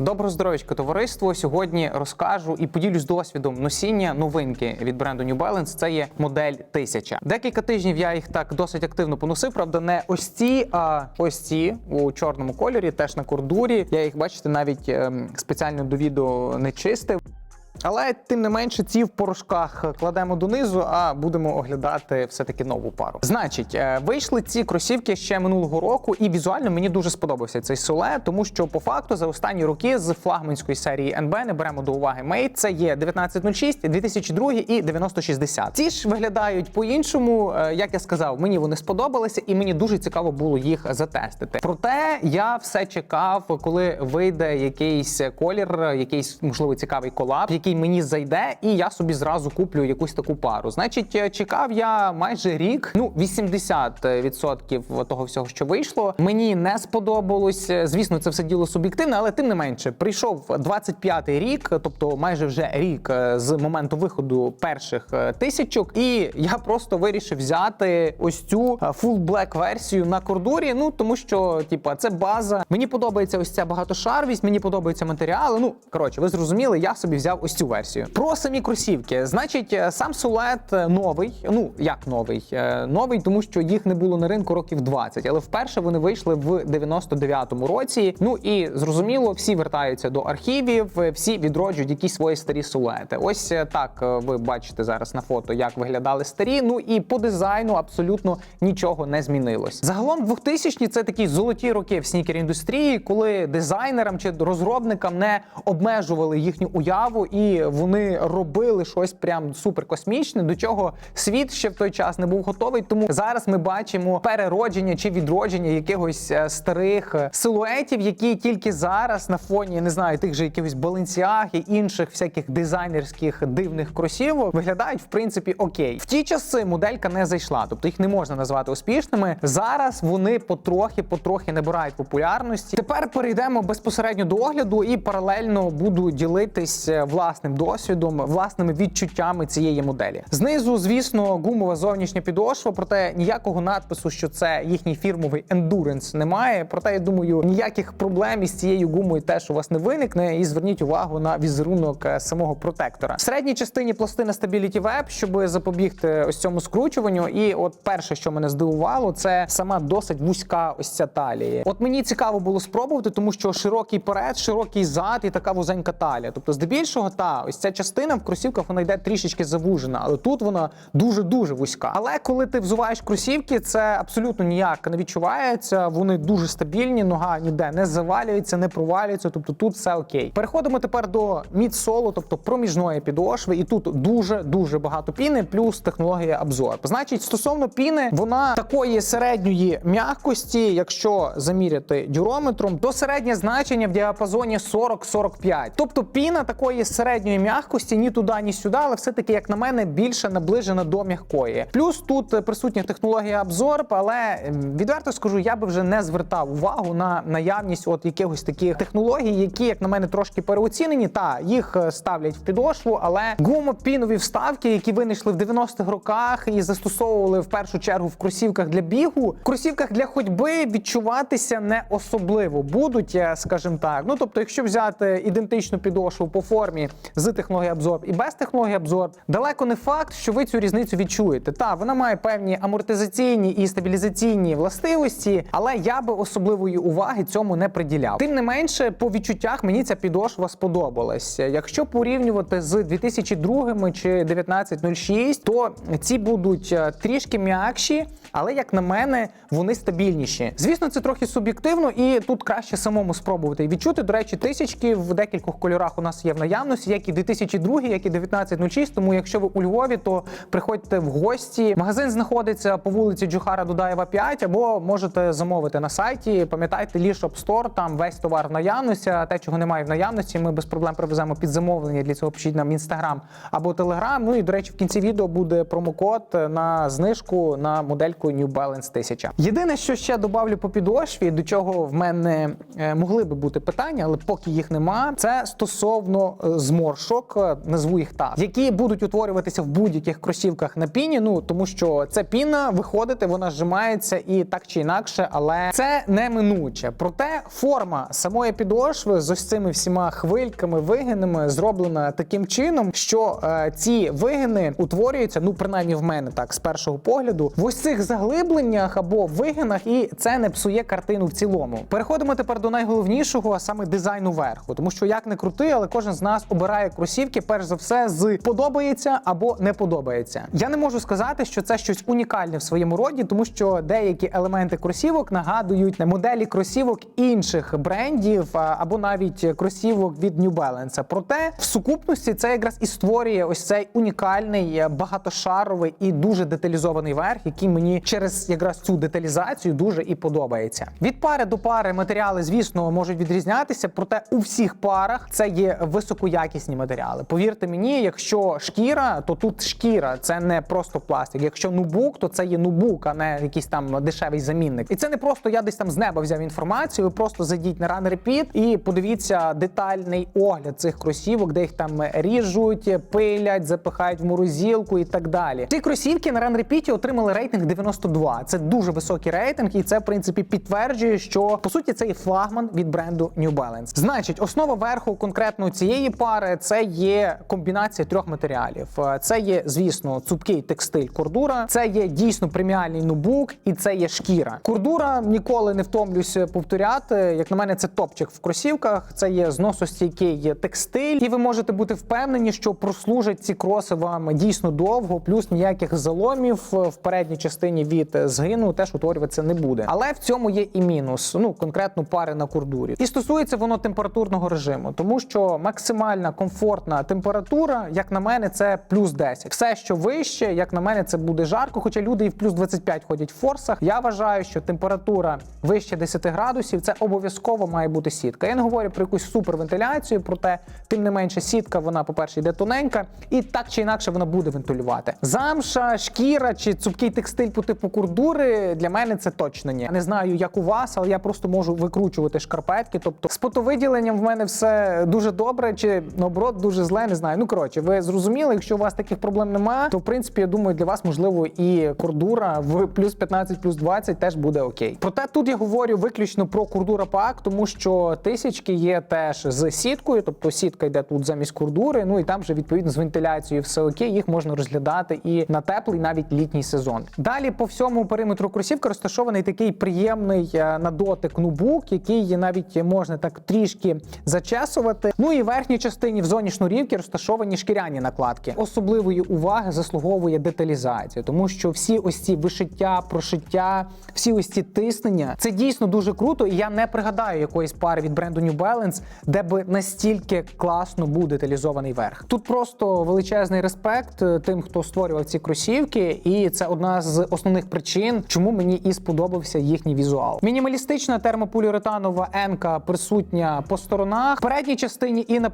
Добро здоров'ячко, товариство. Сьогодні розкажу і поділюсь досвідом носіння новинки від бренду New Balance. Це є модель 1000. Декілька тижнів я їх так досить активно поносив. Правда, не ось ці, а ось ці у чорному кольорі, теж на кордурі. Я їх бачите, навіть ем, спеціально до відео не чистив. Але тим не менше, ці в порошках кладемо донизу, а будемо оглядати все-таки нову пару. Значить, е, вийшли ці кросівки ще минулого року, і візуально мені дуже сподобався цей силует, тому що по факту за останні роки з флагманської серії NB не беремо до уваги Mate. Це є 1906, 2002 і 9060. Ці ж виглядають по-іншому. Е, Як я сказав, мені вони сподобалися, і мені дуже цікаво було їх затестити. Проте я все чекав, коли вийде якийсь колір, якийсь можливо цікавий колаб, який мені зайде, і я собі зразу куплю якусь таку пару. Значить, е, чекав я майже рік, ну 80% того всього, що вийшло. Мені не сподобалось. Е, Звісно, це все діло суб'єктивне, але тим не менше, прийшов 25-й рік, тобто майже вже рік е, з моменту виходу перших тисячок, і я просто вирішив взяти ось цю full black версію на кордурі. Ну тому що, типа, це база. Мені подобається ось ця багатошарвість, мені подобаються матеріали. Ну коротше, ви зрозуміли, я собі взяв ось цю версію. Про самі кросівки. Значить, е, сам силует е, новий. Ну як новий? Е, Новий, тому що їх не було на ринку років 20, але вперше вони вийшли в 99-му році. Ну і зрозуміло, всі вертаються до архівів, всі відроджують якісь свої старі силуети. Ось так ви бачите зараз на фото, як виглядали старі. Ну і по дизайну абсолютно нічого не змінилось. Загалом 2000-ні – це такі золоті роки в снікер індустрії, коли дизайнерам чи розробникам не обмежували їхню уяву, і вони робили щось прям суперкосмічне, до чого світ ще в той час не був готовий. Тому зараз ми бачимо переродження чи відродження якихось е, старих е, силуетів, які тільки зараз на фоні не знаю тих же якихось Balenciaga і інших всяких дизайнерських дивних кросівок виглядають в принципі окей. В ті часи моделька не зайшла, тобто їх не можна назвати успішними. Зараз вони потрохи, потрохи набирають популярності. Тепер перейдемо безпосередньо до огляду і паралельно буду ділитись е, власним досвідом, власними відчуттями цієї моделі. Знизу, звісно, гумова зовнішня підошва, проте ніякого надпису, що це їхній фірмовий ендуренс, немає. Проте я думаю, ніяких проблем із цією гумою теж у вас не виникне. І зверніть увагу на візерунок е, самого протектора. В середній частині пластина Stability Web, щоб запобігти ось цьому скручуванню. І от перше, що мене здивувало, це сама досить вузька ось ця талія. От мені цікаво було спробувати, тому що широкий перед, широкий зад і така вузенька талія. Тобто, здебільшого, та ось ця частина в кросівках вона йде трішечки завужена, але тут вона дуже дуже вузька. Але коли ти взуваєш кросівки, це абсолютно ніяк не відчувається. Вони дуже стабільні, нога ніде не завалюється, не провалюється. Тобто тут все окей. Переходимо тепер до мідсолу, тобто проміжної підошви, і тут дуже дуже багато піни, плюс технологія Absorb. Значить, стосовно піни, вона такої середньої м'якості, якщо заміряти дюрометром, то середнє значення в діапазоні 40-45. Тобто піна такої середньої м'якості ні туди, ні сюди, але все-таки, як на мене, більше наближена до м'якої. Плюс тут е, присутня технологія Absorb, але відверто скажу, я би вже не звертав увагу на наявність от якихось таких технологій, які, як на мене, трошки переоцінені. Та їх е, ставлять в підошву, але гумопінові вставки, які винайшли в 90-х роках і застосовували в першу чергу в кросівках для бігу, в кросівках для ходьби відчуватися не особливо будуть, скажімо так. Ну тобто, якщо взяти ідентичну підошву по формі з технологією Absorb і без технології Absorb, далеко не факт, що ви цю різницю відчуєте. Та вона має певні амортизаційні і стабілізаційні властивості, але я би особливої уваги цьому не приділяв. Тим не менше, по відчуттях мені ця підошва сподобалась. Якщо порівнювати з 2002 чи 1906, то ці будуть е, трішки м'якші, але як на мене, вони стабільніші. Звісно, це трохи суб'єктивно, і тут краще самому спробувати відчути. До речі, тисячки в декількох кольорах у нас є в наявності, як і 2002, як і 1906. Тому, якщо ви у Львові, то приходьте в гості. Магазин знаходиться по вулиці Джухара Дудаєва 5, або можете замовити на сайті. Пам'ятайте, Лішоп Store, там весь товар в наявності. А те, чого немає в наявності, ми без проблем привеземо під замовлення. Для цього пишіть нам інстаграм або телеграм. Ну і до речі, в кінці відео буде промокод на знижку на модельку New Balance 1000. Єдине, що ще добавлю по підошві, до чого в мене е, могли би бути питання, але поки їх нема. Це стосовно е, змов. зморшок, е, назву їх так, які будуть утворюватися в будь-яких кросівках на піні. Ну тому що це піна виходити, вона зжимається і так чи інакше, але це неминуче. Проте форма самої підошви з ось цими всіма хвильками, вигинами зроблена таким чином, що е, ці вигини утворюються, ну принаймні в мене так з першого погляду, в ось цих заглибленнях або вигинах, і це не псує картину в цілому. Переходимо тепер до найголовнішого, а саме дизайну верху, тому що як не крути, але кожен з нас обирає кросівки, перш за все, з подобається або не подобається. Я не можу сказати, що це щось унікальне в своєму роді, тому що деякі елементи кросівок нагадують моделі кросівок інших брендів або навіть кросівок від New Balance. Проте в сукупності це якраз і створює ось цей унікальний, е, багатошаровий і дуже деталізований верх, який мені через якраз цю деталізацію дуже і подобається. Від пари до пари матеріали, звісно, можуть відрізнятися, проте у всіх парах це є високоякісні матеріали. Повірте мені, якщо шкіра, то тут шкіра, це не просто пластик. Якщо нубук, то це є нубук, а не якийсь там дешевий замінник. І це не просто я десь там з неба взяв інформацію. Ви просто зайдіть на Run Repeat і подивіться детальний огляд цих кросівок, де їх там ріжуть, пилять, запихають в морозилку і так далі. Ці кросівки на Run Repeat отримали рейтинг 92. Це дуже високий рейтинг, і це в принципі підтверджує, що по суті це є флагман від бренду New Balance. Значить, основа верху конкретно цієї пари це є комбінація трьох матеріалів. Е, Це є, звісно, цупкий текстиль кордура, це є дійсно преміальний нубук, і це є шкіра. Кордура ніколи не втомлюся повторяти. Як на мене, це топчик в кросівках. Це є зносостійкий текстиль, і ви можете бути впевнені, що прослужать ці кроси вам дійсно довго, плюс ніяких заломів в передній частині від згину теж утворюватися не буде. Але в цьому є і мінус. Ну конкретно пари на кордурі. І стосується воно температурного режиму, тому що максимальна комфортна температура, як на мене, це плюс 10. Все, що вище, як на мене, це буде жарко. Хоча люди і в плюс 25 ходять в форсах. Я вважаю, що температура вище 10 градусів це обов'язково має бути сітка. Я не говорю про якусь супервентиляцію, проте тим не менше сітка, вона, по-перше, йде тоненька, і так чи інакше вона буде вентилювати. Замша, шкіра чи цупкий текстиль по типу курдури для мене це точно ні. Не знаю, як у вас, але я просто можу викручувати шкарпетки. Тобто з потовиділенням в мене все дуже добре, чи наоборот дуже зле, не знаю. Ну коротше, ви зрозуміли, якщо у вас таких проблем немає, то в принципі я думаю, для вас можливо і кордура в плюс 15, плюс 20 теж буде окей. Проте тут я говорю виключно про кордура пак, тому що тисячки є теж з сіткою, тобто сітка йде тут замість кордури. Ну і там вже відповідно з вентиляцією все окей. Їх можна розглядати і на теплий, навіть літній сезон. Далі по всьому периметру кросівки розташований такий приємний е, на дотик нубук, який навіть можна так трішки зачесувати. Ну і в верхній частині в зоні шнурівки розташовані шкіряні накладки. Особливої уваги заслуговує деталізація, тому що всі ось ці вишиття, прошиття, всі ось ці тиснення це дійсно дуже круто. І я не пригадаю якоїсь пари від бренду New Balance, де би настільки класно був деталізований верх. Тут просто величезний респект е, тим, хто створював ці кросівки, і це одна з основних причин, чому мені і сподобався їхній візуал. Мінімалістична термополіуретанова енка присутня по сторонах. Передній частині і на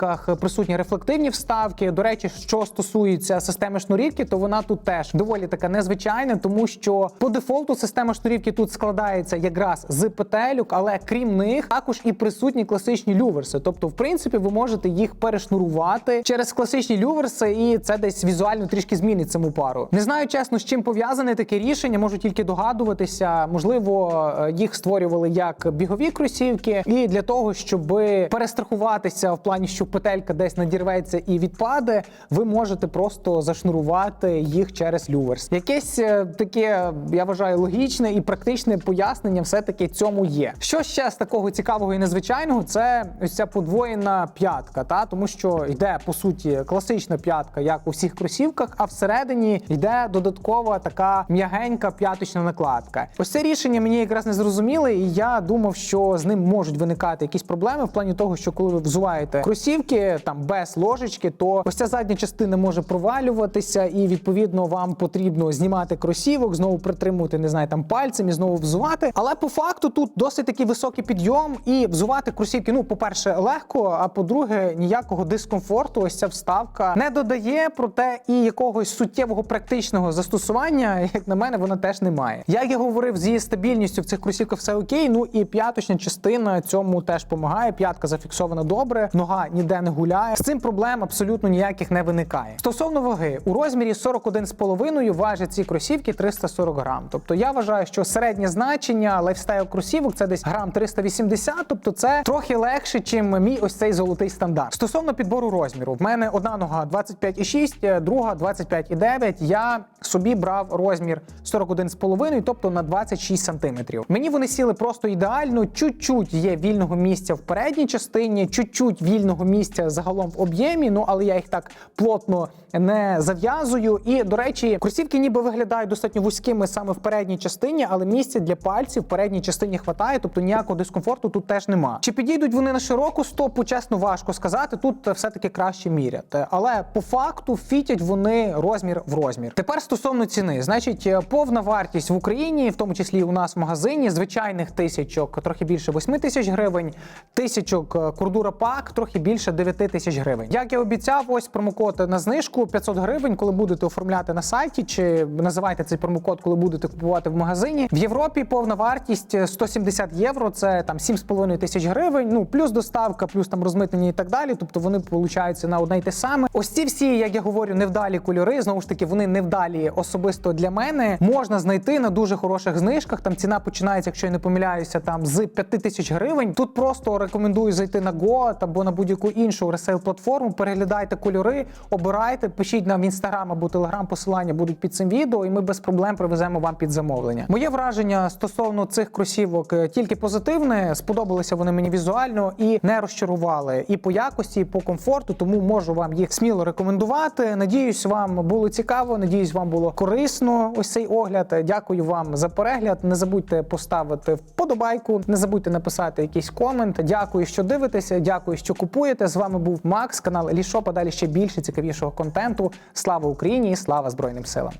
петельках присутні рефлективні вставки. До речі, що стосується системи шнурівки, то вона тут теж доволі така незвичайна, тому що по дефолту система шнурівки тут складається якраз з петельок, але крім них також і присутні класичні люверси. Тобто, в принципі, ви можете їх перешнурувати через класичні люверси, і це десь візуально трішки змінить саму пару. Не знаю чесно, з чим пов'язане таке рішення. Можу тільки догадуватися. Можливо, е, їх створювали як бігові кросівки, і для того, щоб перестрахуватися в плані, що петелька десь надірветься і відпаде, ви можете просто зашнурувати їх через люверс. Якесь е, таке, я вважаю, логічне і практичне пояснення все-таки цьому є. Що ще з такого цікавого і незвичайного, це ось ця подвоєна п'ятка, та тому що йде по суті класична п'ятка, як у всіх кросівках, а всередині йде додаткова така м'ягенька п'яточна накладка. Ось це рішення мені якраз не зрозуміле, і я думав, що з ним можуть виникати якісь проблеми в плані того, що коли ви взуваєте кросівки там без ложечки, то ось ця задня частина може провалюватися, і відповідно вам потрібно знімати кросівок, знову притримувати, не знаю, там пальцем і знову взувати. Але по факту тут досить такий високий підйом, і взувати кросівки, ну, по-перше, легко, а по-друге, ніякого дискомфорту. Ось ця вставка не додає, проте і якогось суттєвого практичного застосування, як на мене, вона теж не має. Як я говорив, з її стабільністю в цих кросівках все окей. Ну і п'яточна частина цьому теж допомагає. П'ятка зафіксована добре, нога ні ніде не гуляє. З цим проблем абсолютно ніяких не виникає. Стосовно ваги, у розмірі 41,5 важать ці кросівки 340 грам. Тобто я вважаю, що середнє значення лайфстайл кросівок це десь грам 380, тобто це трохи легше, чим мій ось цей золотий стандарт. Стосовно підбору розміру, в мене одна нога 25,6, друга 25,9. Я собі брав розмір 41,5, тобто на 26 сантиметрів. Мені вони сіли просто ідеально. Чуть-чуть є вільного місця в передній частині, чуть-чуть вільного місця загалом в об'ємі. Ну але я їх так плотно не зав'язую. І до речі, кросівки ніби виглядають достатньо вузькими саме в передній частині, але місця для пальців в передній частині хватає, тобто ніякого дискомфорту тут теж нема. Чи підійдуть вони на широку стопу? Чесно, важко сказати. Тут все-таки краще міряти. Але по факту фітять вони розмір в розмір. Тепер стосовно ціни, значить, е, повна вартість в Україні, в тому числі у нас в магазині, звичайних тисячок трохи більше 8 тисяч гривень, тисячок е, кордура пак трохи більше 9 тисяч гривень. Як я обіцяв, ось промокод на знижку 500 гривень, коли будете оформляти на сайті, чи називайте цей промокод, коли будете купувати в магазині. В Європі повна вартість е, 170 євро, це там 7,5 тисяч гривень. Ну плюс доставка, плюс там розмитнення і так далі. Тобто вони получаються на одне й те саме. Ось ці всі, як я говорю, невдалі кольори. Знову ж таки, вони невдалі особисто для мене. Можна знайти на дуже хороших знижках. Там ціна починається, якщо я не помиляюся, там з 5 тисяч гривень. Тут просто рекомендую зайти на Go або на будь-яку іншу ресейл платформу. Переглядайте кольори, обирайте, пишіть нам в інстаграм або телеграм. Посилання будуть під цим відео, і ми без проблем привеземо вам під замовлення. Моє враження стосовно цих кросівок е, тільки позитивне. Сподобалися вони мені візуально і не розчарували і по якості, і по комфорту. Тому можу вам їх сміло рекомендувати. Надіюсь, вам було цікаво. Надіюсь, вам було корисно. Ось цей огляд. Дякую вам за перегляд. Не забудьте поставити вподобайку, не забудьте написати якийсь комент. Дякую, що дивитеся. Дякую, що купуєте. З вами був Макс, канал Лішо. Подалі ще більше цікавішого контенту. Слава Україні! і Слава Збройним силам!